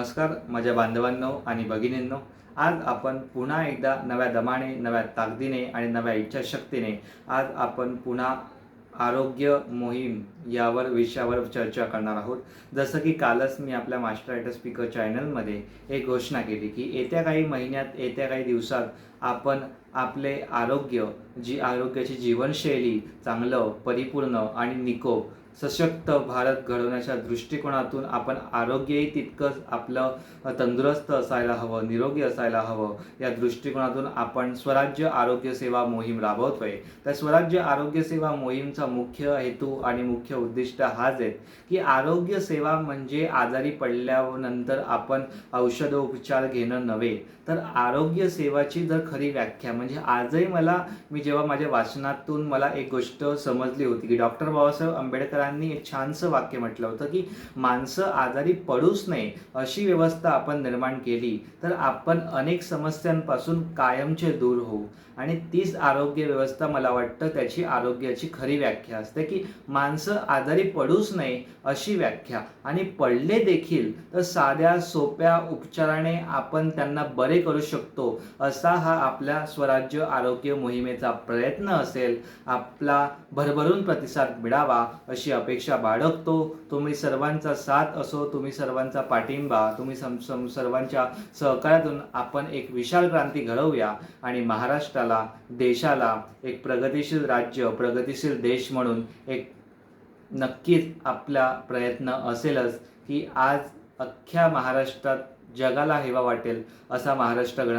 नमस्कार माझ्या बांधवांनो आणि भगिनींनो. आज आपण पुन्हा एकदा नव्या दमाने नव्या ताकदीने आणि नव्या इच्छाशक्तीने आज आपण पुन्हा आरोग्य मोहीम यावर विषयावर चर्चा करणार आहोत. जसं की कालच मी आपल्या मास्टर रायटर स्पीकर चॅनलमध्ये एक घोषणा केली की येत्या काही महिन्यात येत्या काही दिवसात आपण आपले आरोग्य जी आरोग्याची जीवनशैली चांगलं परिपूर्ण आणि निकोप सशक्त भारत घडवण्याच्या दृष्टिकोनातून आपण आरोग्यही तितकंच आपलं तंदुरुस्त असायला हवं निरोगी असायला हवं. या दृष्टिकोनातून आपण स्वराज्य आरोग्य सेवा मोहीम राबवतोय. तर स्वराज्य आरोग्य सेवा मोहीमचा मुख्य हेतू आणि मुख्य उद्दिष्ट हाच आहे की आरोग्य सेवा म्हणजे आजारी पडल्यानंतर आपण औषधोपचार घेणं नव्हे. तर आरोग्य सेवाची जर खरी व्याख्या म्हणजे आजही मला मी जेव्हा माझ्या वाचनातून मला एक गोष्ट समजली होती की डॉक्टर बाबासाहेब आंबेडकर आंबेडकरांनी एक छानसं वाक्य म्हटलं होतं की माणसं आजारी पडूच नये अशी व्यवस्था आपण निर्माण केली तर आपण अनेक समस्यांपासून कायमचे दूर होऊ. आणि तीच आरोग्य व्यवस्था मला वाटतं त्याची आरोग्याची खरी व्याख्या असते की माणसं आजारी पडूच नये अशी व्याख्या. आणि पडले देखील तर साध्या सोप्या उपचाराने आपण त्यांना बरे करू शकतो असा हा आपल्या स्वराज्य आरोग्य मोहिमेचा प्रयत्न असेल. आपला भरभरून प्रतिसाद मिळावा अशी अपेक्षा बाळगतो. तुम्ही सर्वांचा साथ असो तुम्ही सर्वांचा पाठिंबा तुम्ही सम सम सर्वांच्या सहकार्यातून आपण एक विशाल क्रांती घडवूया आणि महाराष्ट्राला देशाला एक प्रगतिशील राज्य प्रगतिशील देश म्हणून एक नक्कीच आपला प्रयत्न असेलच की आज अख्ख्या महाराष्ट्रात जगाला हेवा वाटेल असा महाराष्ट्र घड